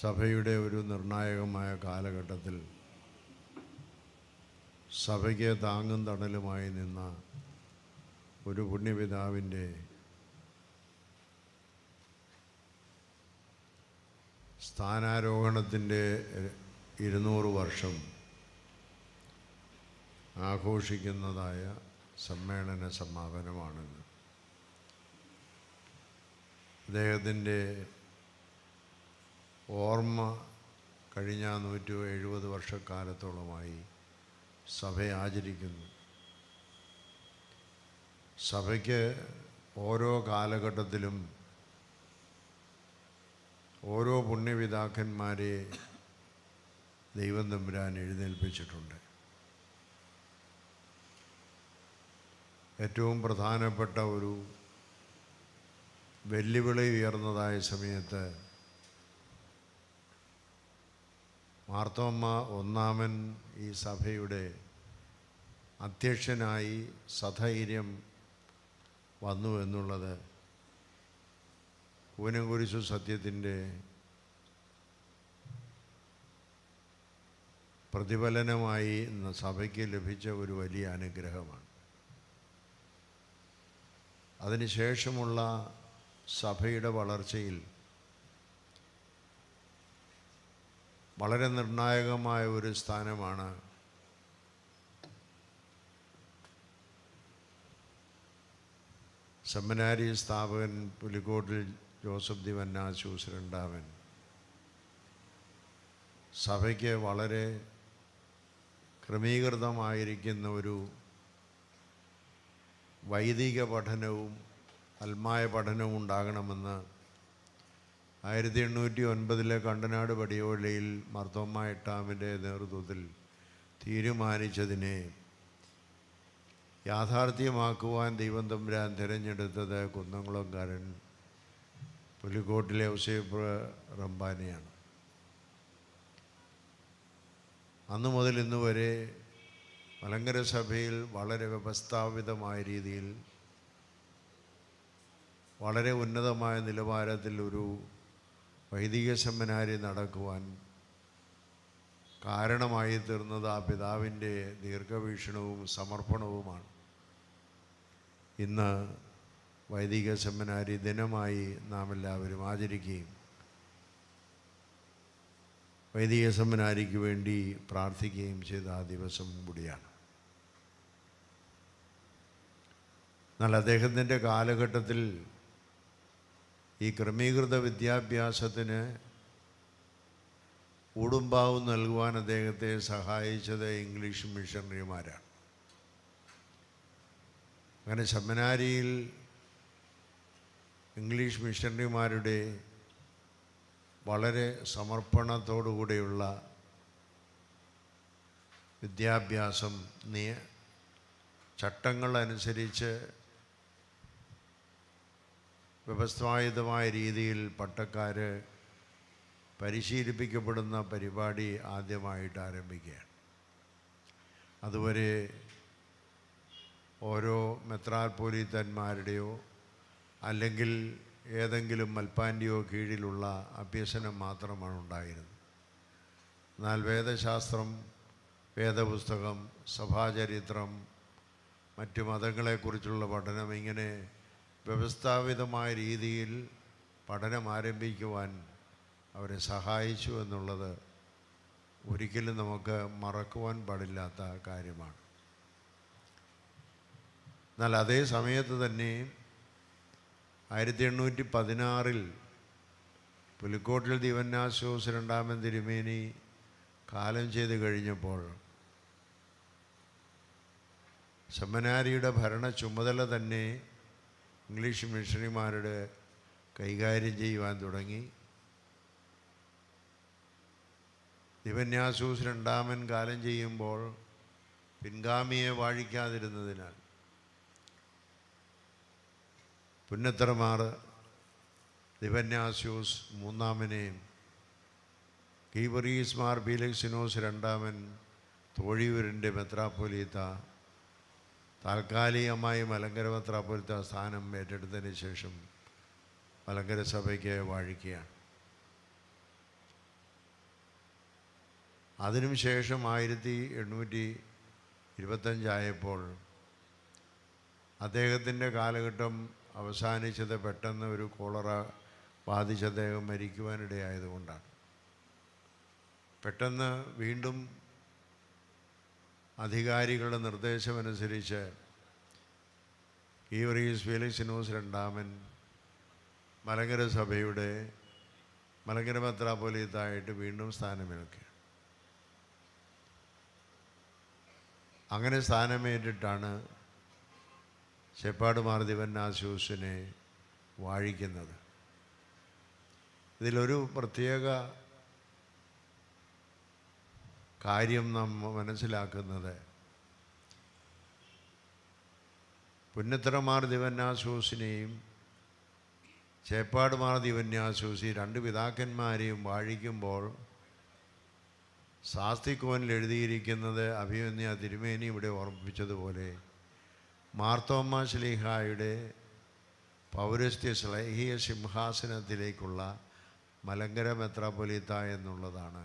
സഭയുടെ ഒരു നിർണായകമായ കാലഘട്ടത്തിൽ സഭയ്ക്ക് താങ്ങും തണലുമായി നിന്ന ഒരു പുണ്യപിതാവിന്റെ സ്ഥാനാരോഹണത്തിന്റെ ഇരുന്നൂറ് വർഷം ആഘോഷിക്കുന്നതായ സമ്മേളന സമാപനമാണിത്. അദ്ദേഹത്തിന്റെ ഓർമ്മ കഴിഞ്ഞ നൂറ്റി എഴുപത് വർഷക്കാലത്തോളമായി സഭ ആചരിക്കുന്നു. സഭയ്ക്ക് ഓരോ കാലഘട്ടത്തിലും ഓരോ പുണ്യപിതാക്കന്മാരെ ദൈവം തമ്പുരാൻ എഴുന്നേൽപ്പിച്ചിട്ടുണ്ട്. ഏറ്റവും പ്രധാനപ്പെട്ട ഒരു വെല്ലുവിളി ഉയർന്നതായ സമയത്ത് മാർത്തോമ്മ ഒന്നാമൻ ഈ സഭയുടെ അധ്യക്ഷനായി സധൈര്യം വന്നു എന്നുള്ളത് കൂനംകുരിശു സത്യത്തിന്റെ പ്രതിഫലനമായി സഭയ്ക്ക് ലഭിച്ച ഒരു വലിയ അനുഗ്രഹമാണ്. അതിനുശേഷമുള്ള സഭയുടെ വളർച്ചയിൽ വളരെ നിർണായകമായ ഒരു സ്ഥാനമാണ് സെമിനാരി സ്ഥാപകൻ പുലിക്കോട്ടിൽ ജോസഫ് ദിവന്നാശൂസ് രണ്ടാമൻ സഭയ്ക്ക് വളരെ ക്രമീകൃതമായിരിക്കുന്ന ഒരു വൈദിക പഠനവും അൽമായ പഠനവും ഉണ്ടാകണമെന്ന് ആയിരത്തി എണ്ണൂറ്റി ഒൻപതിലെ കണ്ടനാട് പടിയോലയിൽ മർത്തോമ്മ എട്ടാമിന്റെ നേതൃത്വത്തിൽ തീരുമാനിച്ചതിനെ യാഥാർത്ഥ്യമാക്കുവാൻ ദൈവം തമ്പുരാൻ തിരഞ്ഞെടുത്തത് കുന്നംകുളംകാരൻ പുലിക്കോട്ടിലെ ഔസേപ്പ് റംബാനിയാണ് അന്നു മുതൽ ഇന്ന് വരെ മലങ്കര സഭയിൽ വളരെ വ്യവസ്ഥാപിതമായ രീതിയിൽ വളരെ ഉന്നതമായ നിലവാരത്തിൽ ഒരു വൈദിക സെമിനാരി നടക്കുവാൻ കാരണമായി തീർന്നത് ആ പിതാവിന്റെ ദീർഘവീക്ഷണവും സമർപ്പണവുമാണ്. ഇന്ന് വൈദിക സെമിനാരി ദിനമായി നാം എല്ലാവരും ആചരിക്കുകയും വൈദിക സെമിനാരിക്ക് വേണ്ടി പ്രാർത്ഥിക്കുകയും ചെയ്ത ആ ദിവസം കൂടിയാണ്. എന്നാൽ അദ്ദേഹത്തിന്റെ കാലഘട്ടത്തിൽ ഈ ക്രമീകൃത വിദ്യാഭ്യാസത്തിന് ഊടുംപാവും നൽകുവാൻ അദ്ദേഹത്തെ സഹായിച്ചത് ഇംഗ്ലീഷ് മിഷണറിമാരാണ്. അങ്ങനെ സെമിനാരിയിൽ ഇംഗ്ലീഷ് മിഷണറിമാരുടെ വളരെ സമർപ്പണത്തോടുകൂടിയുള്ള വിദ്യാഭ്യാസം നിയ ചട്ടങ്ങളനുസരിച്ച് വ്യവസ്ഥായുതമായ രീതിയിൽ പട്ടക്കാർ പരിശീലിപ്പിക്കപ്പെടുന്ന പരിപാടി ആദ്യമായിട്ട് ആരംഭിക്കുകയാണ്. അതുവരെ ഓരോ മെത്രാൽപോലീത്തന്മാരുടെയോ അല്ലെങ്കിൽ ഏതെങ്കിലും മൽപ്പാന്റെയോ കീഴിലുള്ള അഭ്യസനം മാത്രമാണ് ഉണ്ടായിരുന്നത്. എന്നാൽ വേദശാസ്ത്രം വേദപുസ്തകം സഭാചരിത്രം മറ്റു മതങ്ങളെക്കുറിച്ചുള്ള പഠനം ഇങ്ങനെ വ്യവസ്ഥാപിതമായ രീതിയിൽ പഠനം ആരംഭിക്കുവാൻ അവരെ സഹായിച്ചു എന്നുള്ളത് ഒരിക്കലും നമുക്ക് മറക്കുവാൻ പാടില്ലാത്ത കാര്യമാണ്. എന്നാൽ അതേ സമയത്ത് തന്നെ ആയിരത്തി എണ്ണൂറ്റി പതിനാറിൽ പുലിക്കോട്ടിൽ ദിവന്നാശോസ് രണ്ടാമൻ തിരുമേനി കാലം ചെയ്ത് കഴിഞ്ഞപ്പോൾ സെമിനാരിയുടെ ഭരണ ചുമതല തന്നെ ഇംഗ്ലീഷ് മിഷണറിമാരുടെ കൈകാര്യം ചെയ്യുവാൻ തുടങ്ങി. ദിവന്യാസൂസ് രണ്ടാമൻ കാലം ചെയ്യുമ്പോൾ പിൻഗാമിയെ വാഴിക്കാതിരുന്നതിനാൽ പുന്നത്തറമാർ ദിവന്യാസ്യൂസ് മൂന്നാമനെയും കീബറീസ് മാർ ബീലക്സിനോസ് രണ്ടാമൻ തോഴിയൂരിന്റെ മെത്രാപ്പൊലീത്ത താൽക്കാലികമായി മലങ്കര മെത്രാപ്പൊലീത്ത സ്ഥാനം ഏറ്റെടുത്തതിന് ശേഷം മലങ്കര സഭയ്ക്ക് വാഴിക്കുകയാണ്. അതിനും ശേഷം ആയിരത്തി എണ്ണൂറ്റി ഇരുപത്തഞ്ചായപ്പോൾ അദ്ദേഹത്തിന്റെ കാലഘട്ടം അവസാനിച്ചത് പെട്ടെന്ന് ഒരു കോളറ ബാധിച്ച് അദ്ദേഹം മരിക്കുവാനിടയായതുകൊണ്ടാണ്. പെട്ടെന്ന് വീണ്ടും അധികാരികളുടെ നിർദ്ദേശമനുസരിച്ച് ഈവറീസ് ന്യൂസ് രണ്ടാമൻ മലങ്കര സഭയുടെ മലങ്കര മെത്രാപ്പൊലീത്തായിട്ട് വീണ്ടും സ്ഥാനമേൽക്കുക അങ്ങനെ സ്ഥാനമേറ്റിട്ടാണ് ചെപ്പാട് മാർദിവന്നാശൂസിനെ വാഴിക്കുന്നത്. ഇതിലൊരു പ്രത്യേക കാര്യം നാം മനസ്സിലാക്കുന്നത്. പുന്നത്തറമാർ ദിവന്യാസൂസിനെയും ചേപ്പാടുമാർ ദിവന്യാസൂസി രണ്ട് പിതാക്കന്മാരെയും വാഴിക്കുമ്പോൾ സാസ്തിക്കോനിൽ എഴുതിയിരിക്കുന്നത് അഭിമന്യ തിരുമേനി ഇവിടെ ഓർമ്മിപ്പിച്ചതുപോലെ മാർത്തോമ്മ ശ്ലീഹായുടെ പൗരസ്ത്യ ശ്ലൈഹിക സിംഹാസനത്തിലേക്കുള്ള മലങ്കര മെത്രാപൊലീത്ത എന്നുള്ളതാണ്.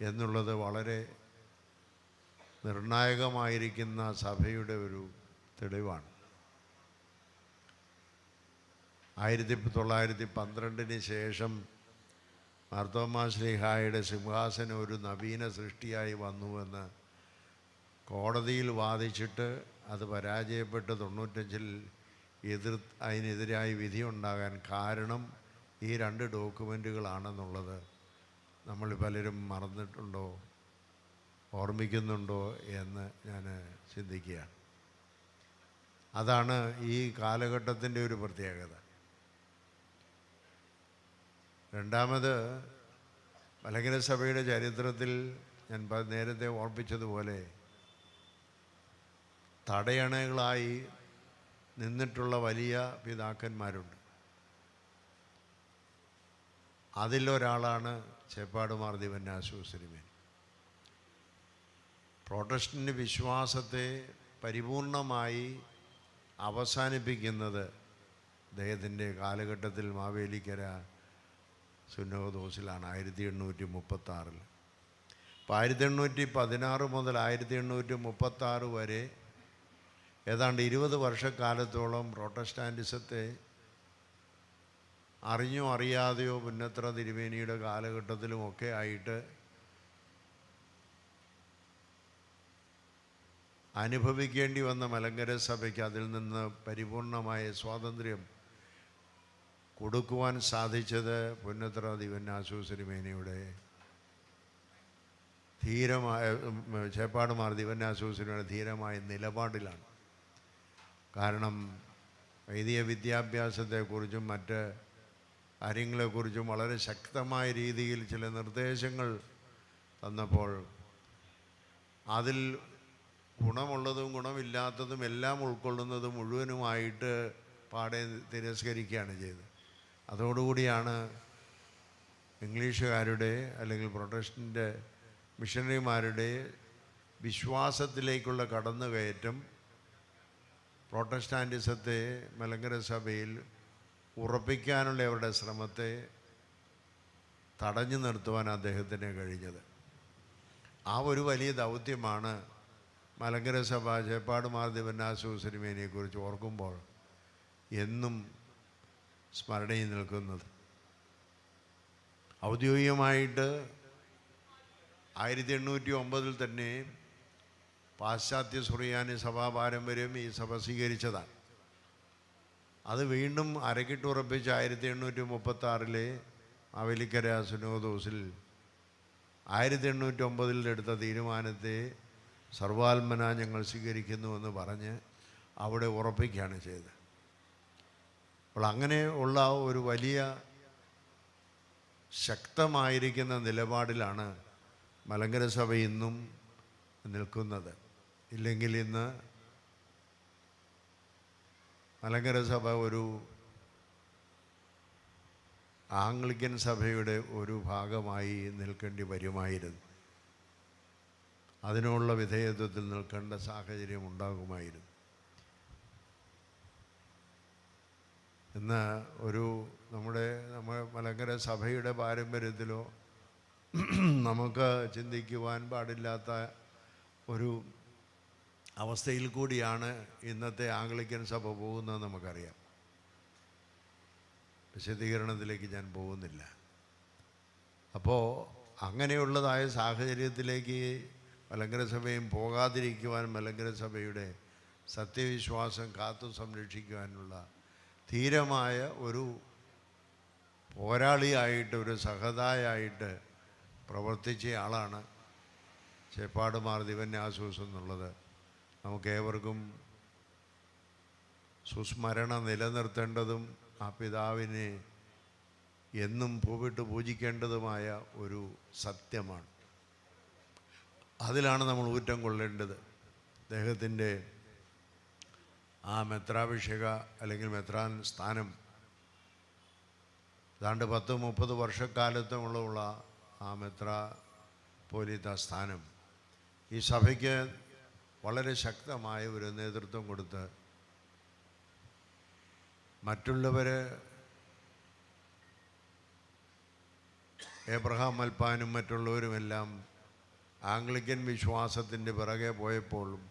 എന്നുള്ളത് വളരെ നിർണായകമായിരിക്കുന്ന സഭയുടെ ഒരു തെളിവാണ്. ആയിരത്തി തൊള്ളായിരത്തി പന്ത്രണ്ടിന് ശേഷം മാർത്തോമാ ശ്രീഹായുടെ സിംഹാസനം ഒരു നവീന സൃഷ്ടിയായി വന്നുവെന്ന് കോടതിയിൽ വാദിച്ചിട്ട് അത് പരാജയപ്പെട്ട് തൊണ്ണൂറ്റഞ്ചിൽ എതിർ അതിനെതിരായി വിധിയുണ്ടാകാൻ കാരണം ഈ രണ്ട് ഡോക്യുമെന്റുകളാണെന്നുള്ളത് നമ്മൾ പലരും മറന്നിട്ടുണ്ടോ ഓർമ്മിക്കുന്നുണ്ടോ എന്ന് ഞാൻ ചിന്തിക്കുകയാണ്. അതാണ് ഈ കാലഘട്ടത്തിന്റെ ഒരു പ്രത്യേകത. രണ്ടാമത് മലങ്കര സഭയുടെ ചരിത്രത്തിൽ ഞാൻ നേരത്തെ ഓർപ്പിച്ചതുപോലെ തടയണകളായി നിന്നിട്ടുള്ള വലിയ പിതാക്കന്മാരുണ്ട്. അതിലൊരാളാണ് ചേപ്പാടുമാർ ദിവന്റെ ആശുപത്രിമേ പ്രൊട്ടസ്റ്റിന്റെ വിശ്വാസത്തെ പരിപൂർണമായി അവസാനിപ്പിക്കുന്നത് അദ്ദേഹത്തിന്റെ കാലഘട്ടത്തിൽ മാവേലിക്കര സുന്നോദോസിലാണ് ആയിരത്തി എണ്ണൂറ്റി മുപ്പത്താറിൽ അപ്പോൾ ആയിരത്തി എണ്ണൂറ്റി പതിനാറ് മുതൽ ആയിരത്തി എണ്ണൂറ്റി മുപ്പത്താറ് വരെ ഏതാണ്ട് ഇരുപത് വർഷക്കാലത്തോളം പ്രോട്ടസ്റ്റാന്റിസത്തെ അറിഞ്ഞോ അറിയാതെയോ പുന്നത്ര തിരുമേനിയുടെ കാലഘട്ടത്തിലുമൊക്കെ ആയിട്ട് അനുഭവിക്കേണ്ടി വന്ന മലങ്കര സഭയ്ക്ക് അതിൽ നിന്ന് പരിപൂർണമായ സ്വാതന്ത്ര്യം കൊടുക്കുവാൻ സാധിച്ചത് പുന്നത്ര ദിവന്നാസു സിനിമേനയുടെ ധീരമായ ചേപ്പാടുമാർ ദിവന്നാശു സിനിമയുടെ ധീരമായ നിലപാടിലാണ്. കാരണം വൈദിക വിദ്യാഭ്യാസത്തെക്കുറിച്ചും മറ്റ് കാര്യങ്ങളെക്കുറിച്ചും വളരെ ശക്തമായ രീതിയിൽ ചില നിർദ്ദേശങ്ങൾ തന്നപ്പോൾ അതിൽ ഗുണമുള്ളതും ഗുണമില്ലാത്തതും എല്ലാം ഉൾക്കൊള്ളുന്നതും മുഴുവനുമായിട്ട് പാടെ തിരസ്കരിക്കുകയാണ് ചെയ്തത്. അതോടുകൂടിയാണ് ഇംഗ്ലീഷുകാരുടെ അല്ലെങ്കിൽ പ്രൊട്ടസ്റ്റന്റ് മിഷണറിമാരുടെ വിശ്വാസത്തിലേക്കുള്ള കടന്നുകയറ്റം പ്രോട്ടസ്റ്റാന്റിസത്തെ മലങ്കര സഭയിൽ ഉറപ്പിക്കാനുള്ള അവരുടെ ശ്രമത്തെ തടഞ്ഞു നിർത്തുവാൻ അദ്ദേഹത്തിന് കഴിഞ്ഞത്. ആ ഒരു വലിയ ദൗത്യമാണ് മലങ്കര സഭ ചേപ്പാട് മാർദിവന്നാസു സിനിമേനെക്കുറിച്ച് ഓർക്കുമ്പോൾ എന്നും സ്മരണയിൽ നിൽക്കുന്നത്. ഔദ്യോഗികമായിട്ട് ആയിരത്തി എണ്ണൂറ്റി ഒമ്പതിൽ തന്നെ പാശ്ചാത്യ സുറിയാനി സഭാ പാരമ്പര്യം ഈ സഭ സ്വീകരിച്ചതാണ്. അത് വീണ്ടും അരക്കിട്ട് ഉറപ്പിച്ച് ആയിരത്തി എണ്ണൂറ്റി മുപ്പത്തി ആറിലെ അവലിക്കര സുനോദോസിൽ ആയിരത്തി എണ്ണൂറ്റി ഒമ്പതിൽ എടുത്ത തീരുമാനത്തെ സർവാത്മന ഞങ്ങൾ സ്വീകരിക്കുന്നുവെന്ന് പറഞ്ഞ് അവിടെ ഉറപ്പിക്കുകയാണ് ചെയ്തത്. അപ്പോൾ അങ്ങനെ ഉള്ള ഒരു വലിയ ശക്തമായിരിക്കുന്ന നിലപാടിലാണ് മലങ്കര സഭ ഇന്നും നിൽക്കുന്നത്. ഇല്ലെങ്കിൽ ഇന്ന് മലങ്കര സഭ ഒരു ആംഗ്ലിക്കൻ സഭയുടെ ഒരു ഭാഗമായി നിൽക്കേണ്ടി വരുമായിരുന്നു. അതിനുള്ള വിധേയത്വത്തിൽ നിൽക്കേണ്ട സാഹചര്യം ഉണ്ടാകുമായിരുന്നു. ഇന്ന് ഒരു നമ്മുടെ നമ്മൾ മലങ്കര സഭയുടെ പാരമ്പര്യത്തിലോ നമുക്ക് ചിന്തിക്കുവാൻ പാടില്ലാത്ത ഒരു അവസ്ഥയിൽ കൂടിയാണ് ഇന്നത്തെ ആംഗ്ലിക്കൻ സഭ പോകുന്നത് നമുക്കറിയാം. വിശദീകരണത്തിലേക്ക് ഞാൻ പോകുന്നില്ല. അപ്പോൾ അങ്ങനെയുള്ളതായ സാഹചര്യത്തിലേക്ക് മലങ്കര സഭയും പോകാതിരിക്കുവാൻ മലങ്കര സഭയുടെ സത്യവിശ്വാസം കാത്തു സംരക്ഷിക്കുവാനുള്ള ധീരമായ ഒരു പോരാളിയായിട്ട് ഒരു സഹതായായിട്ട് പ്രവർത്തിച്ച ആളാണ് ചേപ്പാട് മാർ ദിവന്യാസൂസ് എന്നുള്ളത്. നമുക്കേവർക്കും സുസ്മരണ നിലനിർത്തേണ്ടതും ആ പിതാവിനെ എന്നും പൂവിട്ട് പൂജിക്കേണ്ടതുമായ ഒരു സത്യമാണ്. അതിലാണ് നമ്മൾ ഊറ്റം കൊള്ളേണ്ടത്. അദ്ദേഹത്തിന്റെ ആ മെത്രാഭിഷേക അല്ലെങ്കിൽ മെത്രാൻ സ്ഥാനം ഏതാണ്ട് പത്ത് മുപ്പത് വർഷക്കാലത്തുമുള്ള ആ മെത്ര പോലീത്ത സ്ഥാനം ഈ സഭയ്ക്ക് വളരെ ശക്തമായ ഒരു നേതൃത്വം കൊടുത്ത് മറ്റുള്ളവർ ഏബ്രഹാം മൽപ്പാനും മറ്റുള്ളവരുമെല്ലാം ആംഗ്ലിക്കൻ വിശ്വാസത്തിന്റെ പിറകെ പോയപ്പോഴും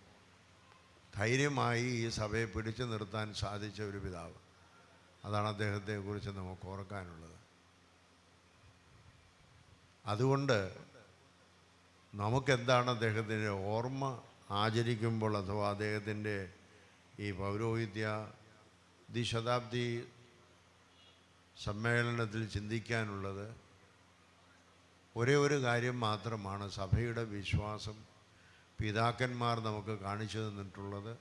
ധൈര്യമായി ഈ സഭയെ പിടിച്ചു നിർത്താൻ സാധിച്ച ഒരു പിതാവ്. അതാണ് അദ്ദേഹത്തെക്കുറിച്ച് നമുക്ക് ഓർക്കാനുള്ളത്. അതുകൊണ്ട് നമുക്കെന്താണ് അദ്ദേഹത്തിന്റെ ഓർമ്മ? ആചരിക്കുമ്പോൾ അഥവാ അദ്ദേഹത്തിന്റെ ഈ പൗരോഹിത്യ ദ്വിശതാബ്ദി സമ്മേളനത്തിൽ ചിന്തിക്കാനുള്ളത് ഒരേ ഒരു കാര്യം മാത്രമാണ് സഭയുടെ വിശ്വാസം പിതാക്കന്മാർ നമുക്ക് കാണിച്ചു തന്നിട്ടുള്ളത്.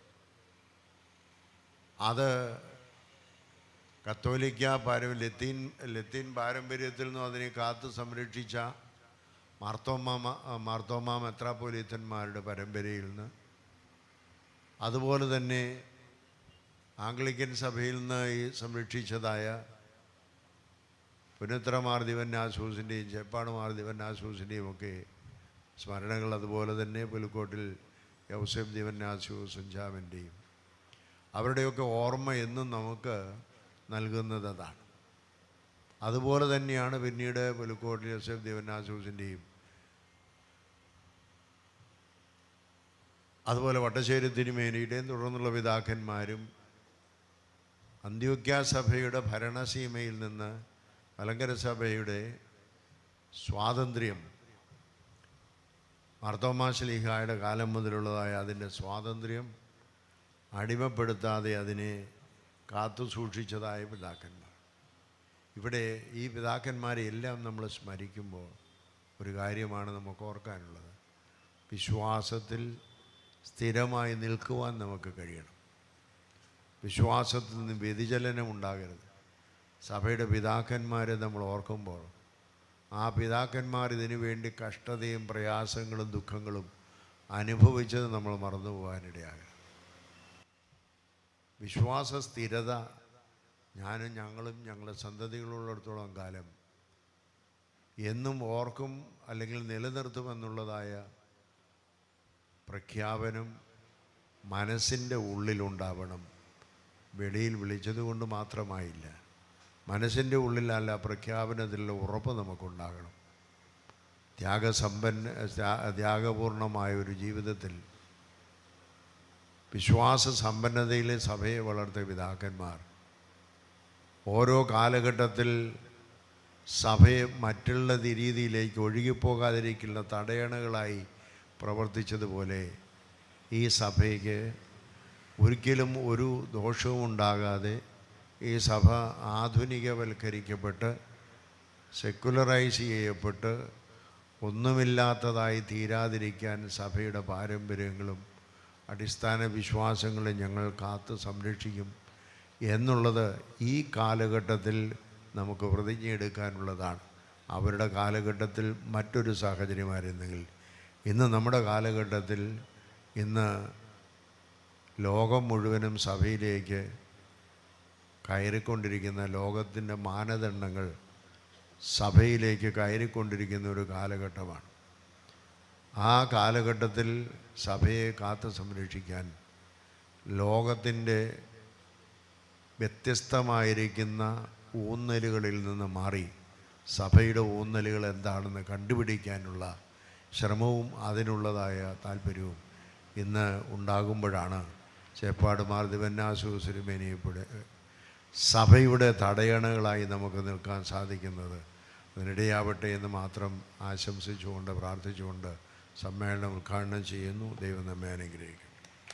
അത് കത്തോലിക്ക പാരമ്പര്യ ലത്തീൻ ലത്തീൻ പാരമ്പര്യത്തിൽ നിന്നും അതിനെ കാത്തു സംരക്ഷിച്ച മാർത്തോമാ മാർത്തോമാ മെത്രാപ്പൊലീത്തന്മാരുടെ പരമ്പരയിൽ നിന്ന്. അതുപോലെ തന്നെ ആംഗ്ലിക്കൻ സഭയിൽ നിന്ന് സംരക്ഷിച്ചതായ ആസൂസിന്റെയും ചെപ്പാട് മാർദിവൻ ആസൂസിന്റെയും ഒക്കെ സ്മരണകൾ. അതുപോലെ തന്നെ പുലിക്കോട്ടിൽ യൗസഫ് ആസൂസും ജാമിന്റെയും അവരുടെയൊക്കെ ഓർമ്മ എന്നും നമുക്ക് നൽകുന്നത് അതാണ്. അതുപോലെ തന്നെയാണ് പിന്നീട് പുലിക്കോട്ടിൽ യൗസഫ് ദിവന്നാസൂസിന്റെയും അതുപോലെ വട്ടശ്ശേരി തിരുമേനിയുടെയും തുടർന്നുള്ള പിതാക്കന്മാരും അന്ത്യോക്യ സഭയുടെ ഭരണസീമയിൽ നിന്ന് മലങ്കര സഭയുടെ സ്വാതന്ത്ര്യം മാർത്തോമാശ്ലീഹായുടെ കാലം മുതലുള്ളതായ അതിന്റെ സ്വാതന്ത്ര്യം അടിമപ്പെടുത്താതെ അതിനെ കാത്തു സൂക്ഷിച്ചതായ പിതാക്കന്മാർ. ഇവിടെ ഈ പിതാക്കന്മാരെ എല്ലാം നമ്മൾ സ്മരിക്കുമ്പോൾ ഒരു കാര്യമാണ് നമുക്ക് ഓർക്കാനുള്ളത്. വിശ്വാസത്തിൽ സ്ഥിരമായി നിൽക്കുവാൻ നമുക്ക് കഴിയണം. വിശ്വാസത്തിൽ നിന്ന് വ്യതിചലനം ഉണ്ടാകരുത്. സഭയുടെ പിതാക്കന്മാരെ നമ്മൾ ഓർക്കുമ്പോൾ ആ പിതാക്കന്മാർ ഇതിനു വേണ്ടി കഷ്ടതയും പ്രയാസങ്ങളും ദുഃഖങ്ങളും അനുഭവിച്ചത് നമ്മൾ മറന്നു പോകാനിടയാകരുത് വിശ്വാസ സ്ഥിരത ഞാനും ഞങ്ങളും ഞങ്ങളുടെ സന്തതികളുള്ളിടത്തോളം കാലം എന്നും ഓർക്കും അല്ലെങ്കിൽ നിലനിർത്തുമെന്നുള്ളതായ പ്രഖ്യാപനം മനസ്സിന്റെ ഉള്ളിലുണ്ടാവണം. വെളിയിൽ വിളിച്ചതുകൊണ്ട് മാത്രമായില്ല. മനസ്സിന്റെ ഉള്ളിലല്ല പ്രഖ്യാപനത്തിലുള്ള ഉറപ്പ് നമുക്കുണ്ടാകണം. ത്യാഗസമ്പന്ന ത്യാ- ത്യാഗപൂർണമായ ഒരു ജീവിതത്തിൽ വിശ്വാസ സമ്പന്നതയിലെ സഭയെ വളർത്തിയ പിതാക്കന്മാർ. ഓരോ കാലഘട്ടത്തിൽ സഭയെ മറ്റുള്ള രീതിയിലേക്ക് ഒഴുകിപ്പോകാതിരിക്കുന്ന തടയണകളായി പ്രവർത്തിച്ചതുപോലെ ഈ സഭയ്ക്ക് ഒരിക്കലും ഒരു ദോഷവും ഉണ്ടാകാതെ ഈ സഭ ആധുനികവൽക്കരിക്കപ്പെട്ട് സെക്കുലറൈസ് ചെയ്യപ്പെട്ട് ഒന്നുമില്ലാത്തതായി തീരാതിരിക്കാൻ സഭയുടെ പാരമ്പര്യങ്ങളും അടിസ്ഥാന വിശ്വാസങ്ങളും ഞങ്ങൾ കാത്ത് സംരക്ഷിക്കും എന്നുള്ളത് ഈ കാലഘട്ടത്തിൽ നമുക്ക് പ്രതിജ്ഞയെടുക്കാനുള്ളതാണ്. അവരുടെ കാലഘട്ടത്തിൽ മറ്റൊരു സാഹചര്യമായിരുന്നെങ്കിൽ ഇന്ന് നമ്മുടെ കാലഘട്ടത്തിൽ ഇന്ന് ലോകം മുഴുവനും സഭയിലേക്ക് കയറിക്കൊണ്ടിരിക്കുന്ന ലോകത്തിന്റെ മാനദണ്ഡങ്ങൾ സഭയിലേക്ക് കയറിക്കൊണ്ടിരിക്കുന്ന ഒരു കാലഘട്ടമാണ്. ആ കാലഘട്ടത്തിൽ സഭയെ കാത്തു സംരക്ഷിക്കാൻ ലോകത്തിന്റെ വ്യത്യസ്തമായിരിക്കുന്ന ഊന്നലുകളിൽ നിന്ന് മാറി സഭയുടെ ഊന്നലുകൾ എന്താണെന്ന് കണ്ടുപിടിക്കാനുള്ള ശ്രമവും അതിനുള്ളതായ താല്പര്യവും ഇന്ന് ഉണ്ടാകുമ്പോഴാണ് ചേപ്പാട് മാർ ദിവന്നാസൂസരുമേനിയപ്പെടെ സഭയുടെ തടയണകളായി നമുക്ക് നിൽക്കാൻ സാധിക്കുന്നത്. അതിനിടയാവട്ടെ എന്ന് മാത്രം ആശംസിച്ചുകൊണ്ട് പ്രാർത്ഥിച്ചുകൊണ്ട് സമ്മേളനം ഉദ്ഘാടനം ചെയ്യുന്നു. ദൈവം നമ്മെ അനുഗ്രഹിക്കും